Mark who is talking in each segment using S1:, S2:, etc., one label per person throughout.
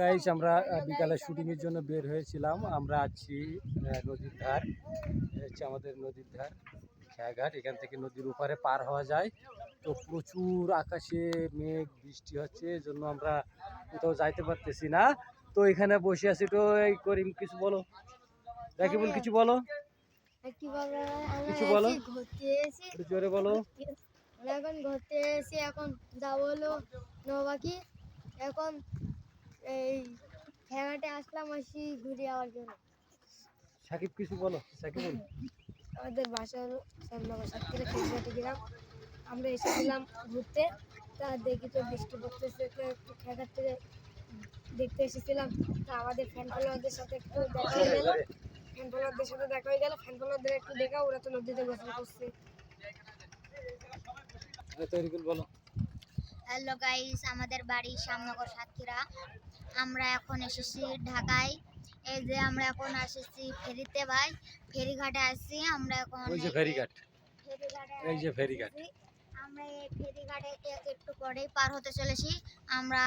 S1: Guys আমরা বিকালে shooting এর জন্য বের হয়েছিলাম। আমরা আছি নদীর ধার। হচ্ছে আমাদের নদীর ধার খেয়াঘাট এখান থেকে নদীর ওপারে পার হওয়া যায়। তো প্রচুর আকাশে মেঘ বৃষ্টি হচ্ছে জন্য আমরা কোথাও যাইতে পারতেছি না। তো এখানে বসে আছি তো এই করিম কিছু বলো? রাকিবুল কিছু বলো? কিছু বলো। জোরে বলো।
S2: এখন ঘুরতে এসেছি এখন যাব হলো নৌবাকি এখন এই খেয়াঘাটে আসলাম আসি ঘুরে যাওয়ার জন্য।
S1: সাকিব কিছু বলো সাকিবুল
S2: আমাদের বাসা হলো শ্যামনগর সাতক্ষীরা খেয়াঘাটে গেলাম। আমরা এসেছিলাম ঘুরতে। তা দেখি তো বৃষ্টি পড়তেছে তো একটু খেয়াঘাট থেকে দেখতে এসেছিলাম। তা আমাদের ফ্যান ফলোয়ারদের সাথে একটু দেখা হয়ে গেল। ফ্যান ফলোয়ারদের সাথে দেখা হয়ে গেল। ফ্যান ফলোয়ারদের একটু দেখা ওরা তো নদীতে গোসল করছে।
S1: তৈরিকুল বলো।
S3: হ্যালো গাইস আমাদের বাড়ি শ্যামনগর সাতক্ষীরা। আমরা এখন এসেছি ঢাকায়। এই যে আমরা এখন এসেছি ফেরিতে ভাই। ফেরিঘাটে আসছি আমরা এখন
S1: ওই যে ফেরিঘাট।
S3: ফেরিঘাটে
S1: এই যে ফেরিঘাট।
S3: আমরা এই ফেরিঘাটে একটু পরেই পার হতে চলেছি। আমরা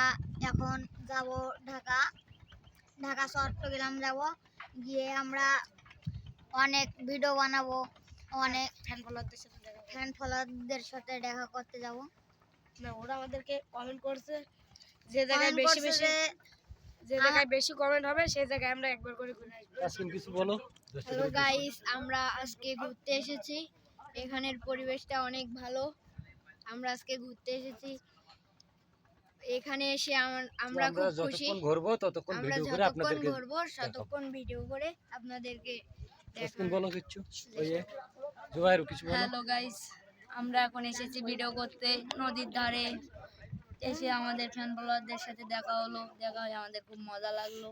S3: এখন যাব ঢাকা। ঢাকা চট্টগ্রাম যাব। গিয়ে আমরা অনেক ভিডিও বানাবো। অনেক
S2: ফ্যান ফলোয়ারদের সাথে দেখা
S3: ফ্যান ফলোয়ারদের সাথে দেখা করতে যাব।
S2: না ওরা আমাদেরকে কমেন্ট করছে যে জায়গায় বেশি বেশি
S3: যে
S2: যে জায়গায় বেশি কমেন্ট হবে সেই জায়গায় আমরা একবার করে ঘুরে আসব।
S1: তাসকিন কিছু বলো?
S2: হ্যালো গাইস আমরা আজকে ঘুরতে এসেছি। এখানের পরিবেশটা অনেক ভালো। আমরা আজকে ঘুরতে এসেছি। এখানে এসে আমরা
S1: আমরা
S2: খুব খুশি।
S1: যতক্ষণ ঘুরবো ততক্ষণ
S2: আমরা
S1: ভিডিও করে
S2: যতক্ষণ
S1: আপনাদেরকে
S2: ঘুরবো ততক্ষণ ভিডিও করে আপনাদেরকে
S1: তাসকিন বলো কিছু? ওই যে জোয়াইরু কিছু বলো?
S2: হ্যালো গাইস আমরা এখন এসেছি ভিডিও করতে, নদীর ধারে। এসে আমাদের ফ্যান ফলোয়ারদের সাথে দেখা হলো, দেখা হয়ে আমাদের খুব মজা লাগল।